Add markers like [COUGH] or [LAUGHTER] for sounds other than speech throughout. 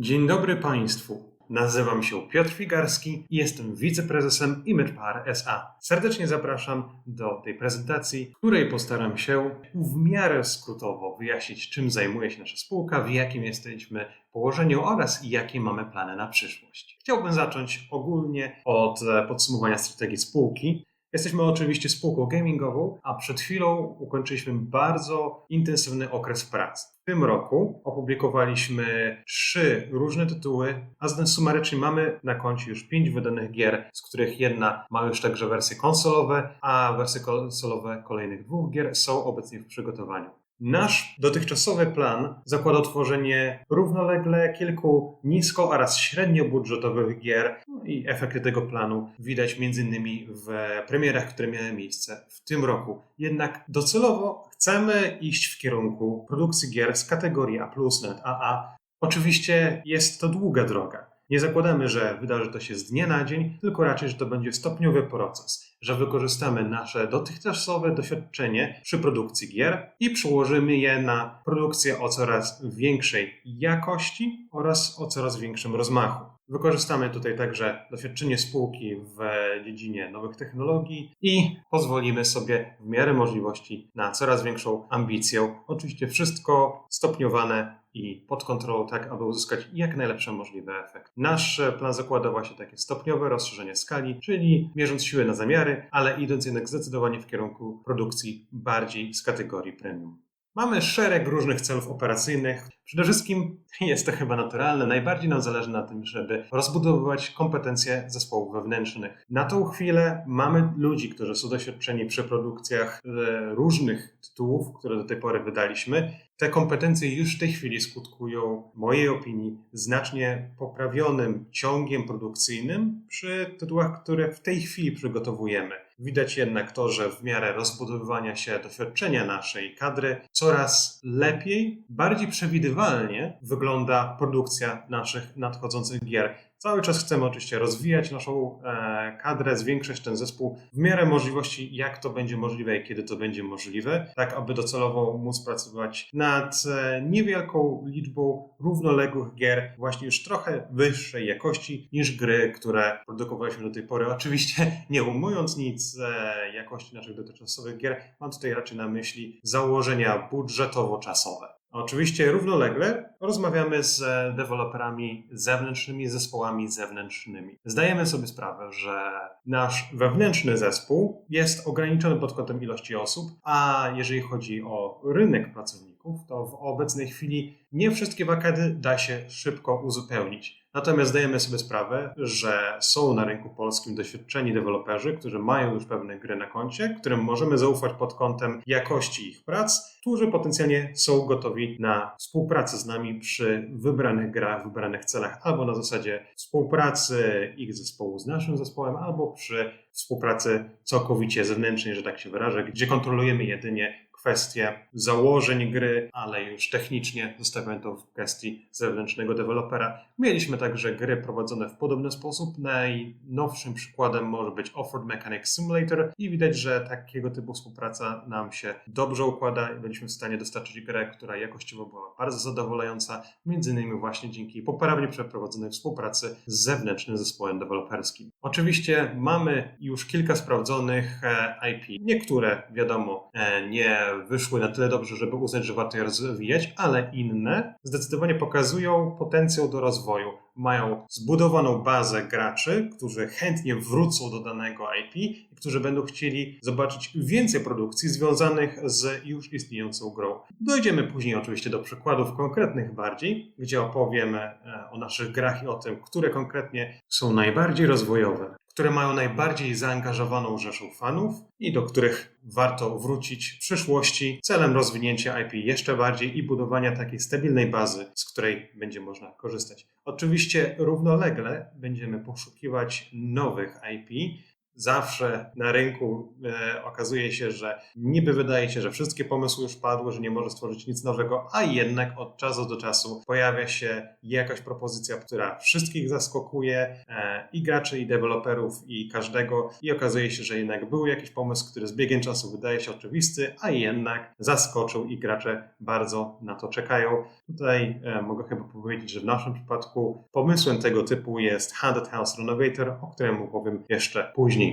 Dzień dobry Państwu. Nazywam się Piotr Figarski i jestem wiceprezesem ImagePar SA. Serdecznie zapraszam do tej prezentacji, w której postaram się w miarę skrótowo wyjaśnić, czym zajmuje się nasza spółka, w jakim jesteśmy położeniu oraz jakie mamy plany na przyszłość. Chciałbym zacząć ogólnie od e, podsumowania strategii spółki. Jesteśmy oczywiście spółką gamingową, a przed chwilą ukończyliśmy bardzo intensywny okres prac. W tym roku opublikowaliśmy trzy różne tytuły, a zatem sumarycznie mamy na koncie już pięć wydanych gier, z których jedna ma już także wersje konsolowe, a wersje konsolowe kolejnych dwóch gier są obecnie w przygotowaniu. Nasz dotychczasowy plan zakładał tworzenie równolegle kilku nisko oraz średnio budżetowych gier no i efekty tego planu widać m.in. w premierach, które miały miejsce w tym roku. Jednak docelowo chcemy iść w kierunku produkcji gier z kategorii A+, nawet AA. Oczywiście jest to długa droga. Nie zakładamy, że wydarzy to się z dnia na dzień, tylko raczej, że to będzie stopniowy proces, że wykorzystamy nasze dotychczasowe doświadczenie przy produkcji gier i przełożymy je na produkcję o coraz większej jakości oraz o coraz większym rozmachu. Wykorzystamy tutaj także doświadczenie spółki w dziedzinie nowych technologii i pozwolimy sobie w miarę możliwości na coraz większą ambicję. Oczywiście wszystko stopniowane i pod kontrolą, tak aby uzyskać jak najlepszy możliwy efekt. Nasz plan zakłada właśnie takie stopniowe rozszerzenie skali, czyli mierząc siły na zamiary, ale idąc jednak zdecydowanie w kierunku produkcji bardziej z kategorii premium. Mamy szereg różnych celów operacyjnych. Przede wszystkim jest to chyba naturalne. Najbardziej nam zależy na tym, żeby rozbudowywać kompetencje zespołów wewnętrznych. Na tą chwilę mamy ludzi, którzy są doświadczeni przy produkcjach e, różnych tytułów, które do tej pory wydaliśmy. Te kompetencje już w tej chwili skutkują, w mojej opinii, znacznie poprawionym ciągiem produkcyjnym przy tytułach, które w tej chwili przygotowujemy. Widać jednak to, że w miarę rozbudowywania się doświadczenia naszej kadry coraz lepiej, bardziej przewidywalnie wygląda produkcja naszych nadchodzących gier. Cały czas chcemy oczywiście rozwijać naszą e, kadrę, zwiększać ten zespół w miarę możliwości, jak to będzie możliwe i kiedy to będzie możliwe, tak aby docelowo móc pracować nad e, niewielką liczbą równoległych gier, właśnie już trochę wyższej jakości niż gry, które produkowaliśmy do tej pory. Oczywiście nie umując nic e, jakości naszych dotychczasowych gier, mam tutaj raczej na myśli założenia budżetowo-czasowe. Oczywiście równolegle rozmawiamy z deweloperami zewnętrznymi, zespołami zewnętrznymi. Zdajemy sobie sprawę, że nasz wewnętrzny zespół jest ograniczony pod kątem ilości osób, a jeżeli chodzi o rynek pracowników, to w obecnej chwili nie wszystkie wakady da się szybko uzupełnić. Natomiast zdajemy sobie sprawę, że są na rynku polskim doświadczeni deweloperzy, którzy mają już pewne gry na koncie, którym możemy zaufać pod kątem jakości ich prac, którzy potencjalnie są gotowi na współpracę z nami przy wybranych grach, wybranych celach, albo na zasadzie współpracy ich zespołu z naszym zespołem, albo przy współpracy całkowicie zewnętrznej, że tak się wyrażę, gdzie kontrolujemy jedynie kwestie założeń gry, ale już technicznie zostawiamy to w kwestii zewnętrznego dewelopera. Mieliśmy także gry prowadzone w podobny sposób. Najnowszym przykładem może być Offered Mechanics Simulator i widać, że takiego typu współpraca nam się dobrze układa i byliśmy w stanie dostarczyć grę, która jakościowo była bardzo zadowalająca, między innymi właśnie dzięki poprawnie przeprowadzonej współpracy z zewnętrznym zespołem deweloperskim. Oczywiście mamy już kilka sprawdzonych e, IP. Niektóre, wiadomo, e, nie wyszły na tyle dobrze, żeby uznać, że warto je rozwijać, ale inne zdecydowanie pokazują potencjał do rozwoju. Mają zbudowaną bazę graczy, którzy chętnie wrócą do danego IP i którzy będą chcieli zobaczyć więcej produkcji związanych z już istniejącą grą. Dojdziemy później oczywiście do przykładów konkretnych bardziej, gdzie opowiemy e, o naszych grach i o tym, które konkretnie są najbardziej rozwojowe które mają najbardziej zaangażowaną rzeszą fanów i do których warto wrócić w przyszłości celem rozwinięcia IP jeszcze bardziej i budowania takiej stabilnej bazy, z której będzie można korzystać. Oczywiście równolegle będziemy poszukiwać nowych IP, zawsze na rynku e, okazuje się, że niby wydaje się, że wszystkie pomysły już padły, że nie może stworzyć nic nowego, a jednak od czasu do czasu pojawia się jakaś propozycja, która wszystkich zaskakuje e, i graczy, i deweloperów, i każdego i okazuje się, że jednak był jakiś pomysł, który z biegiem czasu wydaje się oczywisty, a jednak zaskoczył i gracze bardzo na to czekają. Tutaj e, mogę chyba powiedzieć, że w naszym przypadku pomysłem tego typu jest Haunted House Renovator, o którym opowiem jeszcze później.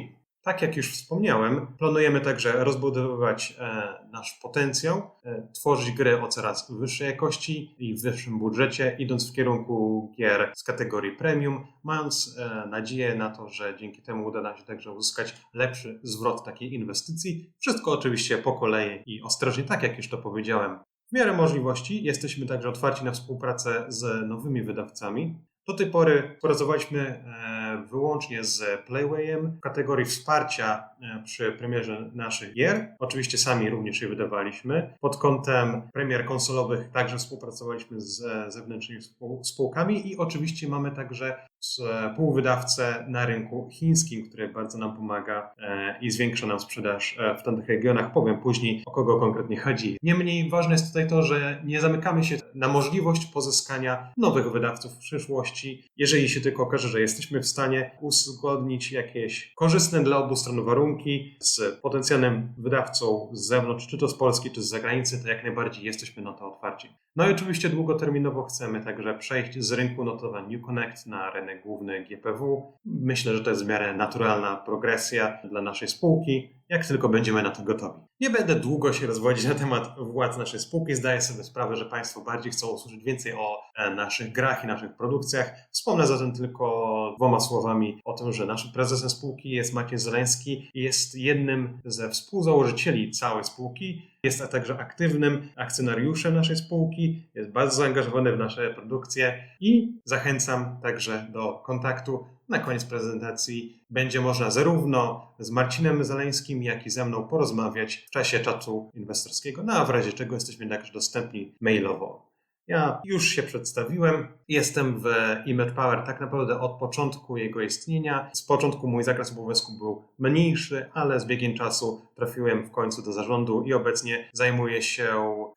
Tak jak już wspomniałem, planujemy także rozbudowywać e, nasz potencjał, e, tworzyć gry o coraz wyższej jakości i wyższym budżecie, idąc w kierunku gier z kategorii premium, mając e, nadzieję na to, że dzięki temu uda nam się także uzyskać lepszy zwrot takiej inwestycji. Wszystko oczywiście po kolei i ostrożnie, tak jak już to powiedziałem. W miarę możliwości jesteśmy także otwarci na współpracę z nowymi wydawcami. Do tej pory pracowaliśmy e, wyłącznie z Playwayem w kategorii wsparcia e, przy premierze naszych gier. Oczywiście sami również je wydawaliśmy. Pod kątem premier konsolowych także współpracowaliśmy z e, zewnętrznymi spółkami i oczywiście mamy także współwydawcę na rynku chińskim, który bardzo nam pomaga i zwiększa nam sprzedaż w tamtych regionach. Powiem później, o kogo konkretnie chodzi. Niemniej ważne jest tutaj to, że nie zamykamy się na możliwość pozyskania nowych wydawców w przyszłości jeżeli się tylko okaże, że jesteśmy w stanie uzgodnić jakieś korzystne dla obu stron warunki z potencjalnym wydawcą z zewnątrz, czy to z Polski, czy z zagranicy, to jak najbardziej jesteśmy na to otwarci. No i oczywiście długoterminowo chcemy także przejść z rynku notowań New Connect na rynek główny GPW. Myślę, że to jest w miarę naturalna progresja dla naszej spółki jak tylko będziemy na to gotowi. Nie będę długo się rozwodzić na temat władz naszej spółki. Zdaję sobie sprawę, że Państwo bardziej chcą usłyszeć więcej o e, naszych grach i naszych produkcjach. Wspomnę zatem tylko dwoma słowami o tym, że naszym prezesem spółki jest Maciej Zeleński jest jednym ze współzałożycieli całej spółki. Jest także aktywnym akcjonariuszem naszej spółki, jest bardzo zaangażowany w nasze produkcje i zachęcam także do kontaktu na koniec prezentacji będzie można zarówno z Marcinem Zaleńskim, jak i ze mną porozmawiać w czasie czatu inwestorskiego, no a w razie czego jesteśmy także dostępni mailowo. Ja już się przedstawiłem. Jestem w Image Power tak naprawdę od początku jego istnienia. Z początku mój zakres obowiązku był mniejszy, ale z biegiem czasu trafiłem w końcu do zarządu i obecnie zajmuję się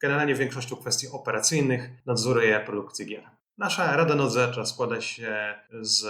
generalnie większością kwestii operacyjnych, nadzoruję produkcję gier. Nasza Rada Nadzorcza składa się z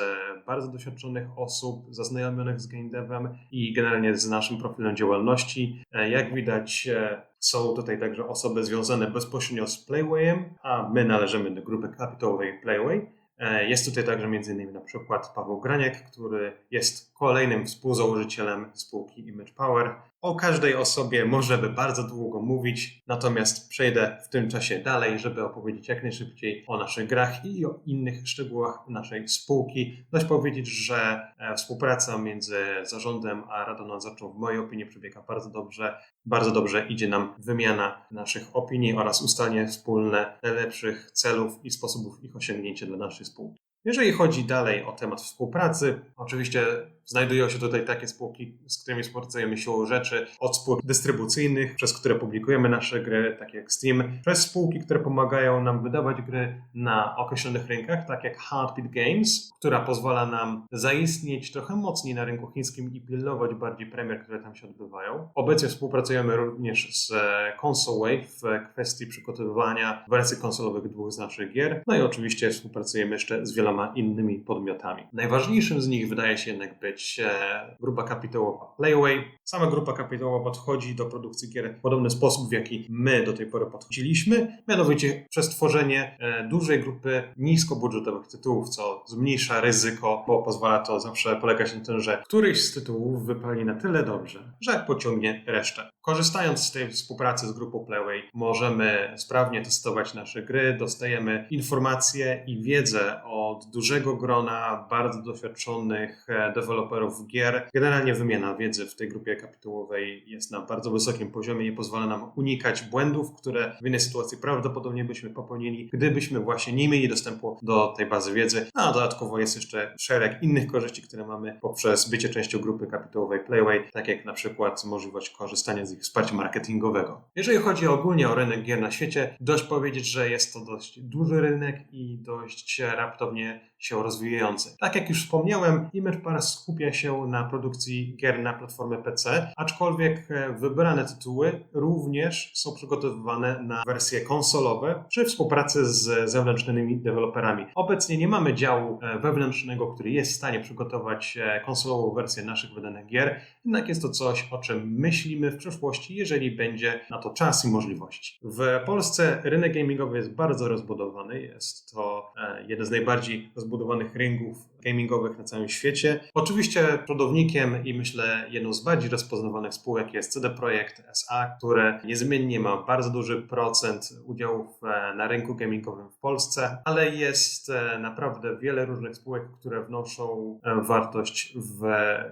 bardzo doświadczonych osób, zaznajomionych z game devem i generalnie z naszym profilem działalności. Jak widać, e, są tutaj także osoby związane bezpośrednio z Playwayem, a my należymy do grupy kapitałowej Playway. E, jest tutaj także m.in. na przykład Paweł Graniak, który jest kolejnym współzałożycielem spółki Image Power. O każdej osobie można by bardzo długo mówić, natomiast przejdę w tym czasie dalej, żeby opowiedzieć jak najszybciej o naszych grach i o innych szczegółach naszej spółki. Dość powiedzieć, że e, współpraca między zarządem a radą nadzorczą w mojej opinii przebiega bardzo dobrze. Bardzo dobrze idzie nam wymiana naszych opinii oraz ustalenie wspólne najlepszych celów i sposobów ich osiągnięcia dla naszej spółki. Jeżeli chodzi dalej o temat współpracy, oczywiście znajdują się tutaj takie spółki, z którymi współpracujemy siłą rzeczy, od spółek dystrybucyjnych, przez które publikujemy nasze gry, tak jak Steam, przez spółki, które pomagają nam wydawać gry na określonych rynkach, tak jak Heartbeat Games, która pozwala nam zaistnieć trochę mocniej na rynku chińskim i pilnować bardziej premier, które tam się odbywają. Obecnie współpracujemy również z Console Wave w kwestii przygotowywania wersji konsolowych dwóch z naszych gier, no i oczywiście współpracujemy jeszcze z wieloma innymi podmiotami. Najważniejszym z nich wydaje się jednak być e, grupa kapitałowa Playway. Sama grupa kapitałowa podchodzi do produkcji gier w podobny sposób, w jaki my do tej pory podchodziliśmy, mianowicie przez tworzenie e, dużej grupy niskobudżetowych tytułów, co zmniejsza ryzyko, bo pozwala to zawsze polegać na tym, że któryś z tytułów wypali na tyle dobrze, że pociągnie resztę. Korzystając z tej współpracy z grupą Playway, możemy sprawnie testować nasze gry, dostajemy informacje i wiedzę od dużego grona bardzo doświadczonych e, deweloperów gier. Generalnie wymiana wiedzy w tej grupie kapitułowej jest na bardzo wysokim poziomie i pozwala nam unikać błędów, które w innej sytuacji prawdopodobnie byśmy popełnili, gdybyśmy właśnie nie mieli dostępu do tej bazy wiedzy. A dodatkowo jest jeszcze szereg innych korzyści, które mamy poprzez bycie częścią grupy kapitułowej Playway, tak jak na przykład możliwość korzystania z ich wsparcia marketingowego. Jeżeli chodzi ogólnie o rynek gier na świecie, dość powiedzieć, że jest to dość duży rynek i dość raptownie się rozwijający. Tak jak już wspomniałem, Image Pass skupia się na produkcji gier na platformę PC, aczkolwiek e, wybrane tytuły również są przygotowywane na wersje konsolowe przy współpracy z zewnętrznymi deweloperami. Obecnie nie mamy działu e, wewnętrznego, który jest w stanie przygotować e, konsolową wersję naszych wydanych gier, jednak jest to coś, o czym myślimy w przyszłości, jeżeli będzie na to czas i możliwości. W Polsce rynek gamingowy jest bardzo rozbudowany, jest to jeden z najbardziej rozbudowanych rynków gamingowych na całym świecie. Oczywiście przodownikiem i myślę jedną z bardziej rozpoznawanych spółek jest CD Projekt SA, które niezmiennie ma bardzo duży procent udziałów e, na rynku gamingowym w Polsce, ale jest e, naprawdę wiele różnych spółek, które wnoszą e, wartość w,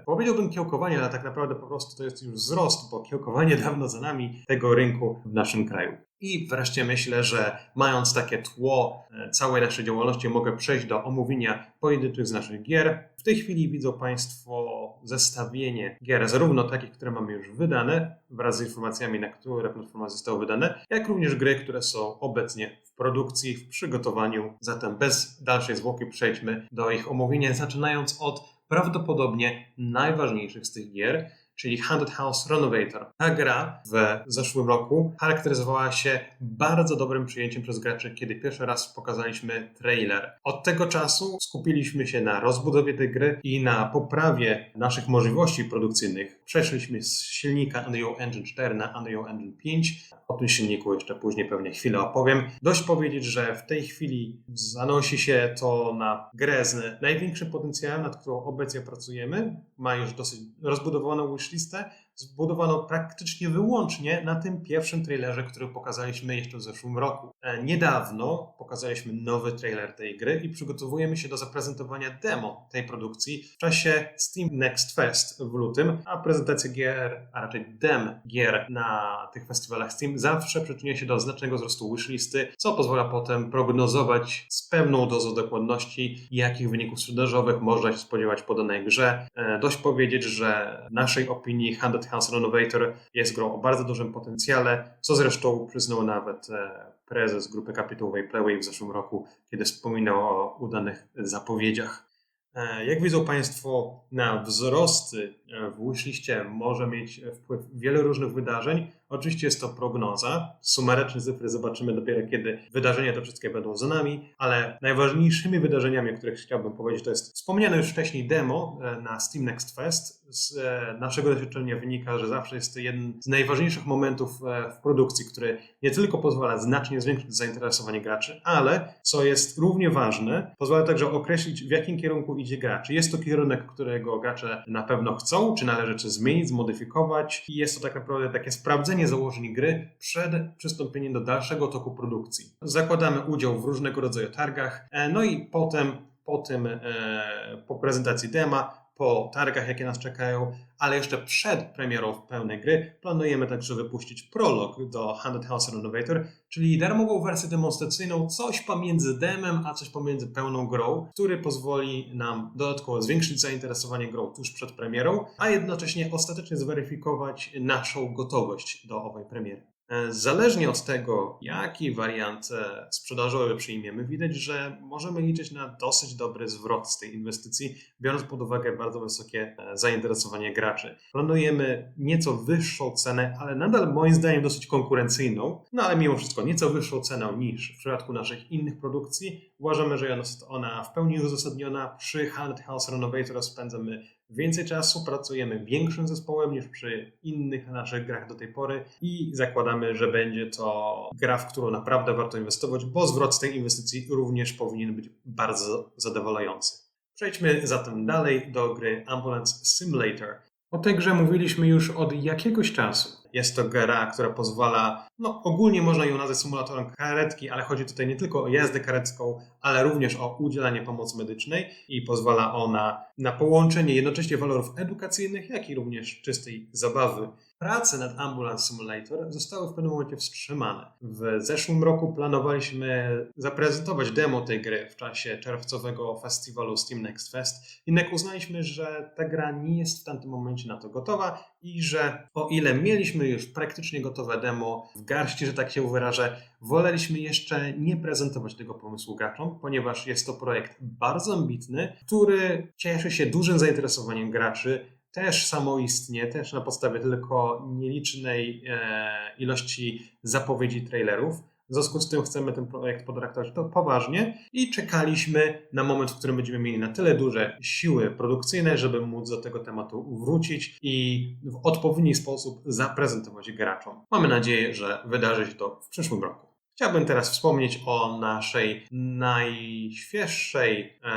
powiedziałbym kiełkowanie, ale tak naprawdę po prostu to jest już wzrost, bo kiełkowanie [LAUGHS] dawno za nami tego rynku w naszym kraju. I wreszcie myślę, że mając takie tło całej naszej działalności, mogę przejść do omówienia pojedynczych z naszych gier. W tej chwili widzą Państwo zestawienie gier, zarówno takich, które mamy już wydane, wraz z informacjami, na które platforma zostały wydane, jak również gry, które są obecnie w produkcji, w przygotowaniu. Zatem bez dalszej zwłoki przejdźmy do ich omówienia, zaczynając od prawdopodobnie najważniejszych z tych gier, czyli Haunted House Renovator. Ta gra w zeszłym roku charakteryzowała się bardzo dobrym przyjęciem przez graczy, kiedy pierwszy raz pokazaliśmy trailer. Od tego czasu skupiliśmy się na rozbudowie tej gry i na poprawie naszych możliwości produkcyjnych. Przeszliśmy z silnika Unreal Engine 4 na Unreal Engine 5. O tym silniku jeszcze później pewnie chwilę opowiem. Dość powiedzieć, że w tej chwili zanosi się to na grę z największym potencjałem, nad którą obecnie pracujemy. Ma już dosyć rozbudowaną wishlistę, zbudowano praktycznie wyłącznie na tym pierwszym trailerze, który pokazaliśmy jeszcze w zeszłym roku. E, niedawno pokazaliśmy nowy trailer tej gry i przygotowujemy się do zaprezentowania demo tej produkcji w czasie Steam Next Fest w lutym, a prezentacja gier, a raczej dem gier na tych festiwalach Steam zawsze przyczynia się do znacznego wzrostu wishlisty, co pozwala potem prognozować z pewną dozą dokładności, jakich wyników sprzedażowych można się spodziewać po danej grze. E, dość powiedzieć, że w naszej opinii Handed House Renovator jest grą o bardzo dużym potencjale, co zresztą przyznał nawet e, prezes grupy kapitałowej Playway w zeszłym roku, kiedy wspominał o udanych zapowiedziach. E, jak widzą Państwo, na wzrosty e, w wishliście może mieć wpływ wiele różnych wydarzeń. Oczywiście jest to prognoza. Sumaryczne cyfry zobaczymy dopiero, kiedy wydarzenia te wszystkie będą za nami, ale najważniejszymi wydarzeniami, o których chciałbym powiedzieć, to jest wspomniane już wcześniej demo e, na Steam Next Fest. Z naszego doświadczenia wynika, że zawsze jest to jeden z najważniejszych momentów w produkcji, który nie tylko pozwala znacznie zwiększyć zainteresowanie graczy, ale co jest równie ważne, pozwala także określić, w jakim kierunku idzie gra. Czy jest to kierunek, którego gracze na pewno chcą, czy należy coś zmienić, zmodyfikować. I jest to tak naprawdę takie sprawdzenie założeń gry przed przystąpieniem do dalszego toku produkcji. Zakładamy udział w różnego rodzaju targach, e, no i potem po tym, e, po prezentacji dema, po targach, jakie nas czekają, ale jeszcze przed premierą pełnej gry planujemy także wypuścić prolog do Handed House Renovator, czyli darmową wersję demonstracyjną, coś pomiędzy demem, a coś pomiędzy pełną grą, który pozwoli nam dodatkowo zwiększyć zainteresowanie grą tuż przed premierą, a jednocześnie ostatecznie zweryfikować naszą gotowość do owej premiery. E, zależnie od tego, jaki wariant e, sprzedażowy przyjmiemy, widać, że możemy liczyć na dosyć dobry zwrot z tej inwestycji, biorąc pod uwagę bardzo wysokie e, zainteresowanie graczy. Planujemy nieco wyższą cenę, ale nadal moim zdaniem dosyć konkurencyjną, no ale mimo wszystko nieco wyższą cenę niż w przypadku naszych innych produkcji. Uważamy, że jest ona w pełni uzasadniona. Przy Haunted House Renovator spędzamy więcej czasu, pracujemy większym zespołem niż przy innych naszych grach do tej pory i zakładamy, że będzie to gra, w którą naprawdę warto inwestować, bo zwrot z tej inwestycji również powinien być bardzo zadowalający. Przejdźmy zatem dalej do gry Ambulance Simulator. O tej grze mówiliśmy już od jakiegoś czasu. Jest to gra, która pozwala, no ogólnie można ją nazwać symulatorem karetki, ale chodzi tutaj nie tylko o jazdę karetką, ale również o udzielanie pomocy medycznej i pozwala ona na połączenie jednocześnie walorów edukacyjnych, jak i również czystej zabawy. Prace nad Ambulance Simulator zostały w pewnym momencie wstrzymane. W zeszłym roku planowaliśmy zaprezentować demo tej gry w czasie czerwcowego festiwalu Steam Next Fest, jednak uznaliśmy, że ta gra nie jest w tamtym momencie na to gotowa i że o ile mieliśmy już praktycznie gotowe demo w garści, że tak się wyrażę, woleliśmy jeszcze nie prezentować tego pomysłu graczom, ponieważ jest to projekt bardzo ambitny, który cieszy się dużym zainteresowaniem graczy, też samoistnie, też na podstawie tylko nielicznej e, ilości zapowiedzi trailerów. W związku z tym chcemy ten projekt potraktować to poważnie i czekaliśmy na moment, w którym będziemy mieli na tyle duże siły produkcyjne, żeby móc do tego tematu wrócić i w odpowiedni sposób zaprezentować graczom. Mamy nadzieję, że wydarzy się to w przyszłym roku. Chciałbym teraz wspomnieć o naszej najświeższej, e,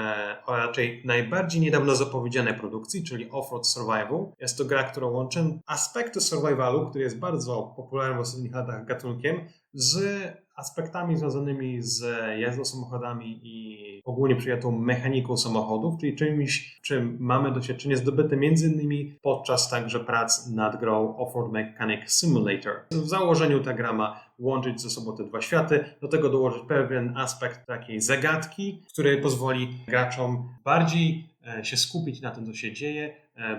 a raczej najbardziej niedawno zapowiedzianej produkcji, czyli Offroad Survival. Jest to gra, która łączy aspekty survivalu, który jest bardzo popularnym w ostatnich latach gatunkiem, z aspektami związanymi z jazdą samochodami i ogólnie przyjętą mechaniką samochodów, czyli czymś, czym mamy doświadczenie zdobyte m.in. podczas także prac nad grą Offroad Mechanic Simulator. W założeniu ta gra ma łączyć ze sobą te dwa światy, do tego dołożyć pewien aspekt takiej zagadki, który pozwoli graczom bardziej e, się skupić na tym, co się dzieje,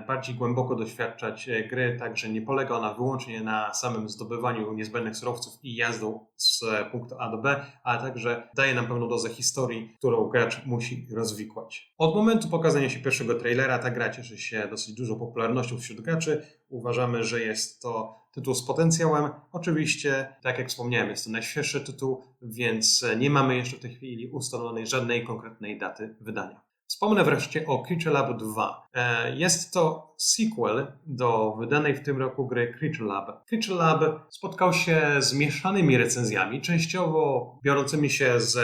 bardziej głęboko doświadczać e, gry, także nie polega ona wyłącznie na samym zdobywaniu niezbędnych surowców i jazdą z punktu A do B, ale także daje nam pewną dozę historii, którą gracz musi rozwikłać. Od momentu pokazania się pierwszego trailera ta gra cieszy się dosyć dużą popularnością wśród graczy. Uważamy, że jest to tytuł z potencjałem. Oczywiście, tak jak wspomniałem, jest to najświeższy tytuł, więc nie mamy jeszcze w tej chwili ustalonej żadnej konkretnej daty wydania. Wspomnę wreszcie o Creature Lab 2. E, jest to sequel do wydanej w tym roku gry Creature Lab. Creature Lab spotkał się z mieszanymi recenzjami, częściowo biorącymi się z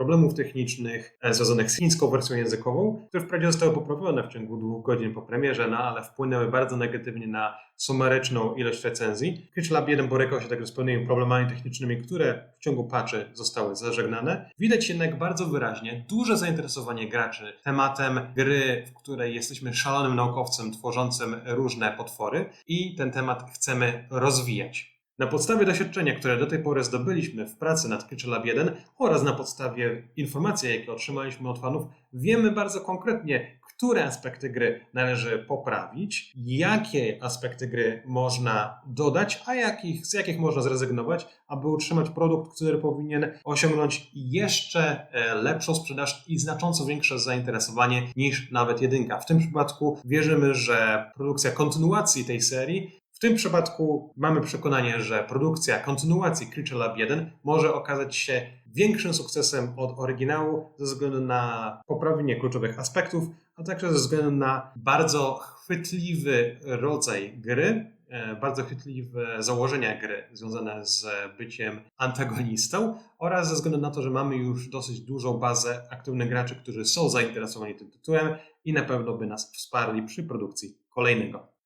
problemów technicznych e, związanych z chińską wersją językową, które wprawdzie zostały poprawione w ciągu dwóch godzin po premierze, no ale wpłynęły bardzo negatywnie na sumaryczną ilość recenzji. Creature Lab 1 borykał się także z pewnymi problemami technicznymi, które w ciągu patchy zostały zażegnane. Widać jednak bardzo wyraźnie duże zainteresowanie graczy tematem gry, w której jesteśmy szalonym naukowcem tworzącym różne potwory i ten temat chcemy rozwijać. Na podstawie doświadczenia, które do tej pory zdobyliśmy w pracy nad Creature Lab 1 oraz na podstawie informacji, jakie otrzymaliśmy od fanów, wiemy bardzo konkretnie, które aspekty gry należy poprawić, jakie aspekty gry można dodać, a jakich, z jakich można zrezygnować, aby utrzymać produkt, który powinien osiągnąć jeszcze e, lepszą sprzedaż i znacząco większe zainteresowanie niż nawet jedynka. W tym przypadku wierzymy, że produkcja kontynuacji tej serii w tym przypadku mamy przekonanie, że produkcja kontynuacji Creature Lab 1 może okazać się większym sukcesem od oryginału ze względu na poprawienie kluczowych aspektów, a także ze względu na bardzo chwytliwy rodzaj gry, e, bardzo chwytliwe założenia gry związane z byciem antagonistą oraz ze względu na to, że mamy już dosyć dużą bazę aktywnych graczy, którzy są zainteresowani tym tytułem i na pewno by nas wsparli przy produkcji kolejnego.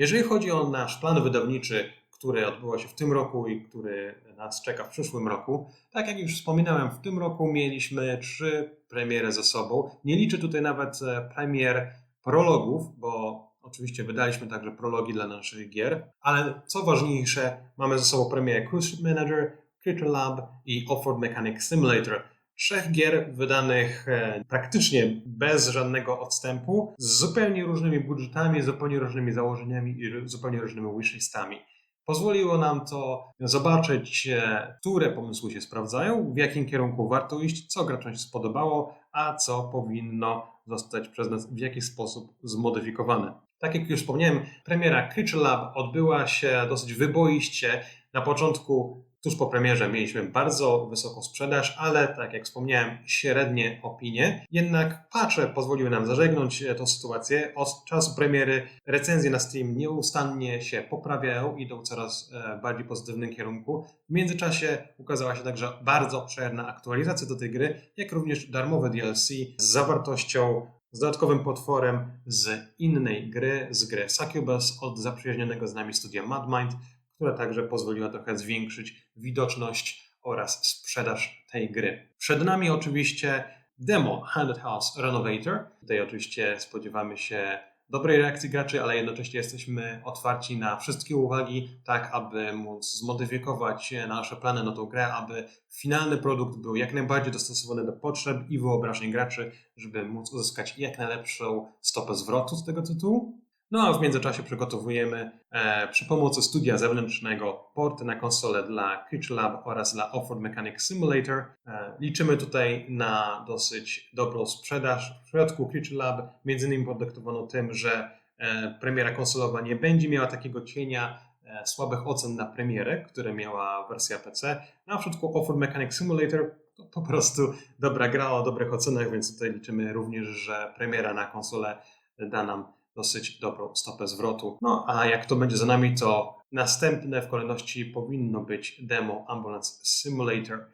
Jeżeli chodzi o nasz plan wydawniczy, który odbywa się w tym roku i który nas czeka w przyszłym roku, tak jak już wspominałem, w tym roku mieliśmy trzy premiery ze sobą. Nie liczę tutaj nawet e, premier prologów, bo oczywiście wydaliśmy także prologi dla naszych gier, ale co ważniejsze, mamy ze sobą premierę Cruise Manager, Creature Lab i Offroad Mechanic Simulator trzech gier wydanych e, praktycznie bez żadnego odstępu, z zupełnie różnymi budżetami, zupełnie różnymi założeniami i zupełnie różnymi wishlistami. Pozwoliło nam to zobaczyć, e, które pomysły się sprawdzają, w jakim kierunku warto iść, co graczom się spodobało, a co powinno zostać przez nas w jakiś sposób zmodyfikowane. Tak jak już wspomniałem, premiera Creature Lab odbyła się dosyć wyboiście. Na początku Tuż po premierze mieliśmy bardzo wysoką sprzedaż, ale tak jak wspomniałem, średnie opinie. Jednak patche pozwoliły nam zażegnąć tę sytuację. Od czasu premiery recenzje na Steam nieustannie się poprawiają, idą coraz e, bardziej pozytywnym kierunku. W międzyczasie ukazała się także bardzo obszerna aktualizacja do tej gry, jak również darmowe DLC z zawartością z dodatkowym potworem z innej gry, z gry Succubus od zaprzyjaźnionego z nami studia MadMind, która także pozwoliła trochę zwiększyć widoczność oraz sprzedaż tej gry. Przed nami oczywiście demo Handed House Renovator. Tutaj oczywiście spodziewamy się dobrej reakcji graczy, ale jednocześnie jesteśmy otwarci na wszystkie uwagi, tak aby móc zmodyfikować nasze plany na tą grę, aby finalny produkt był jak najbardziej dostosowany do potrzeb i wyobrażeń graczy, żeby móc uzyskać jak najlepszą stopę zwrotu z tego tytułu. No a w międzyczasie przygotowujemy e, przy pomocy studia zewnętrznego porty na konsolę dla Creature Lab oraz dla Offroad Mechanic Simulator. E, liczymy tutaj na dosyć dobrą sprzedaż. W przypadku Creature Lab między innymi podyktowano tym, że e, premiera konsolowa nie będzie miała takiego cienia e, słabych ocen na premierę, które miała wersja PC. No, a w przypadku Offroad Mechanic Simulator to po prostu dobra gra o dobrych ocenach, więc tutaj liczymy również, że premiera na konsolę da nam dosyć dobrą stopę zwrotu. No a jak to będzie za nami, to następne w kolejności powinno być demo Ambulance Simulator.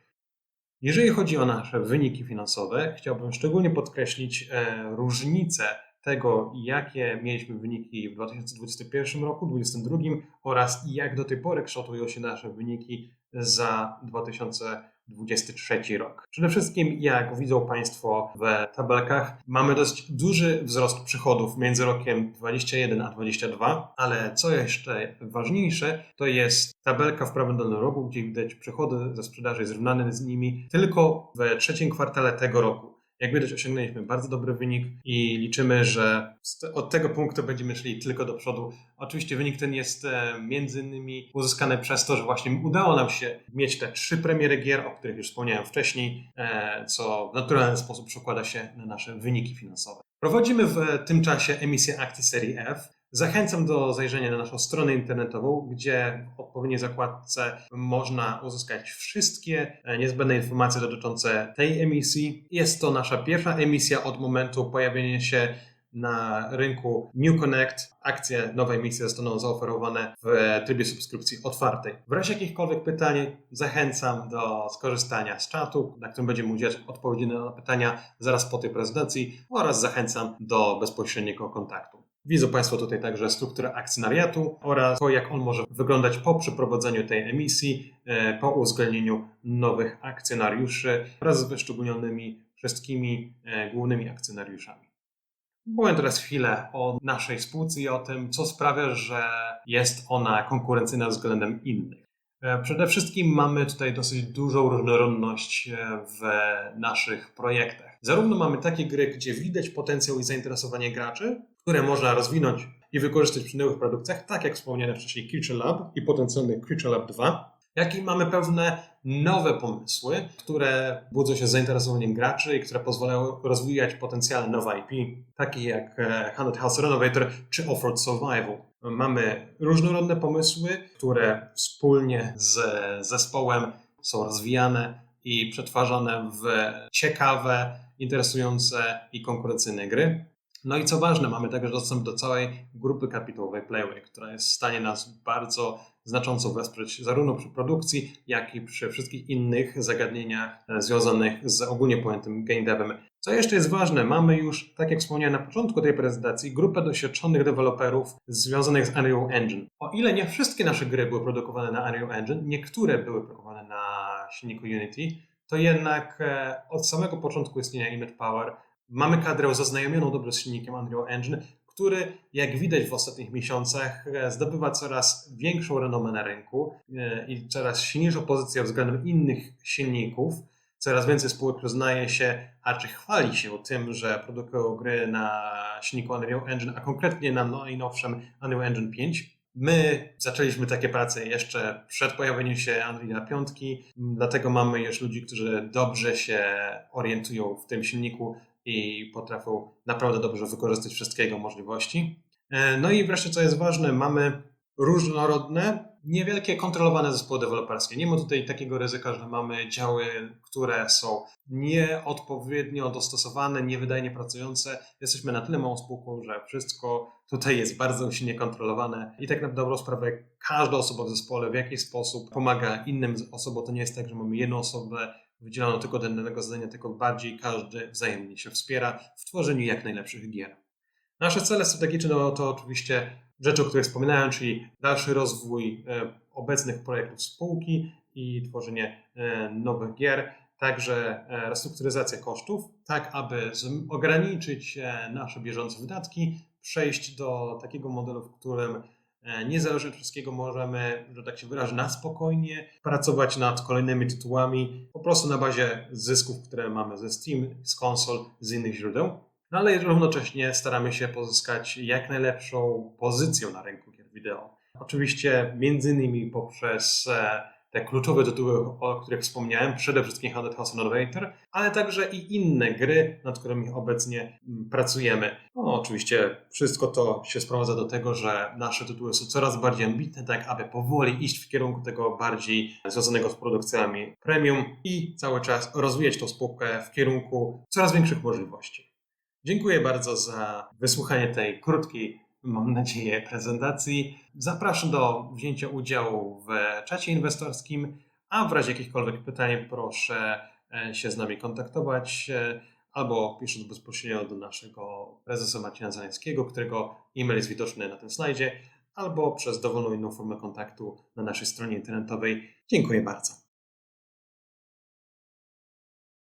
Jeżeli chodzi o nasze wyniki finansowe, chciałbym szczególnie podkreślić e, różnicę tego, jakie mieliśmy wyniki w 2021 roku, 2022 oraz jak do tej pory kształtują się nasze wyniki za 2020 2023 rok. Przede wszystkim, jak widzą Państwo w tabelkach, mamy dość duży wzrost przychodów między rokiem 21 a 22, ale co jeszcze ważniejsze, to jest tabelka w prawym dolnym rogu, gdzie widać przychody ze sprzedaży zrównane z nimi tylko w trzecim kwartale tego roku. Jak widać, osiągnęliśmy bardzo dobry wynik i liczymy, że od tego punktu będziemy szli tylko do przodu. Oczywiście wynik ten jest e, między innymi uzyskany przez to, że właśnie udało nam się mieć te trzy premiery gier, o których już wspomniałem wcześniej, e, co w naturalny sposób przekłada się na nasze wyniki finansowe. Prowadzimy w tym czasie emisję akcji serii F. Zachęcam do zajrzenia na naszą stronę internetową, gdzie w odpowiedniej zakładce można uzyskać wszystkie e, niezbędne informacje dotyczące tej emisji. Jest to nasza pierwsza emisja od momentu pojawienia się na rynku New Connect. Akcje nowej emisji zostaną zaoferowane w trybie subskrypcji otwartej. W razie jakichkolwiek pytań zachęcam do skorzystania z czatu, na którym będziemy udzielać odpowiedzi na pytania zaraz po tej prezentacji oraz zachęcam do bezpośredniego kontaktu. Widzą Państwo tutaj także strukturę akcjonariatu oraz to, jak on może wyglądać po przeprowadzeniu tej emisji, e, po uwzględnieniu nowych akcjonariuszy wraz z wyszczególnionymi wszystkimi e, głównymi akcjonariuszami. Powiem teraz chwilę o naszej spółce i o tym, co sprawia, że jest ona konkurencyjna względem innych. E, przede wszystkim mamy tutaj dosyć dużą różnorodność w naszych projektach. Zarówno mamy takie gry, gdzie widać potencjał i zainteresowanie graczy, które można rozwinąć i wykorzystać przy nowych produkcjach, tak jak wspomniane wcześniej Creature Lab i potencjalny Creature Lab 2, jak i mamy pewne nowe pomysły, które budzą się zainteresowaniem graczy i które pozwalają rozwijać potencjalne nowe IP, takie jak e, Haunted House Renovator czy Offroad Survival. Mamy różnorodne pomysły, które wspólnie z zespołem są rozwijane i przetwarzane w ciekawe, interesujące i konkurencyjne gry. No i co ważne, mamy także dostęp do całej grupy kapitałowej Playway, która jest w stanie nas bardzo znacząco wesprzeć zarówno przy produkcji, jak i przy wszystkich innych zagadnieniach e, związanych z ogólnie pojętym game devem. Co jeszcze jest ważne, mamy już, tak jak wspomniałem na początku tej prezentacji, grupę doświadczonych deweloperów związanych z Unreal Engine. O ile nie wszystkie nasze gry były produkowane na Unreal Engine, niektóre były produkowane na silniku Unity, to jednak e, od samego początku istnienia Image Power Mamy kadrę zaznajomioną dobrze z silnikiem Unreal Engine, który, jak widać w ostatnich miesiącach, e, zdobywa coraz większą renomę na rynku e, i coraz silniejszą pozycję względem innych silników. Coraz więcej spółek przyznaje się, a czy chwali się tym, że produkują gry na silniku Unreal Engine, a konkretnie na najnowszym Unreal Engine 5. My zaczęliśmy takie prace jeszcze przed pojawieniem się Unreal 5, dlatego mamy już ludzi, którzy dobrze się orientują w tym silniku, i potrafią naprawdę dobrze wykorzystać wszystkiego możliwości. E, no i wreszcie, co jest ważne, mamy różnorodne, niewielkie kontrolowane zespoły deweloperskie. Nie ma tutaj takiego ryzyka, że mamy działy, które są nieodpowiednio dostosowane, niewydajnie pracujące. Jesteśmy na tyle małą spółką, że wszystko tutaj jest bardzo silnie kontrolowane i tak na dobrą sprawę każda osoba w zespole w jakiś sposób pomaga innym osobom. To nie jest tak, że mamy jedną osobę, wydzielono tylko do danego zadania, tylko bardziej każdy wzajemnie się wspiera w tworzeniu jak najlepszych gier. Nasze cele strategiczne no to oczywiście rzeczy, o których wspominałem, czyli dalszy rozwój e, obecnych projektów spółki i tworzenie e, nowych gier, także e, restrukturyzacja kosztów, tak aby ograniczyć nasze bieżące wydatki, przejść do takiego modelu, w którym niezależnie od wszystkiego możemy, że tak się wyrażę, na spokojnie pracować nad kolejnymi tytułami, po prostu na bazie zysków, które mamy ze Steam, z konsol, z innych źródeł. No ale równocześnie staramy się pozyskać jak najlepszą pozycję na rynku gier wideo. Oczywiście między innymi poprzez e, te kluczowe tytuły, o których wspomniałem, przede wszystkim Hundred House Innovator, ale także i inne gry, nad którymi obecnie mm, pracujemy. No, oczywiście wszystko to się sprowadza do tego, że nasze tytuły są coraz bardziej ambitne, tak aby powoli iść w kierunku tego bardziej związanego z produkcjami premium i cały czas rozwijać tą spółkę w kierunku coraz większych możliwości. Dziękuję bardzo za wysłuchanie tej krótkiej, mam nadzieję, prezentacji. Zapraszam do wzięcia udziału w czacie inwestorskim, a w razie jakichkolwiek pytań proszę e, się z nami kontaktować e, albo pisząc bezpośrednio do naszego prezesa Marcina Zaleńskiego, którego e-mail jest widoczny na tym slajdzie, albo przez dowolną inną formę kontaktu na naszej stronie internetowej. Dziękuję bardzo.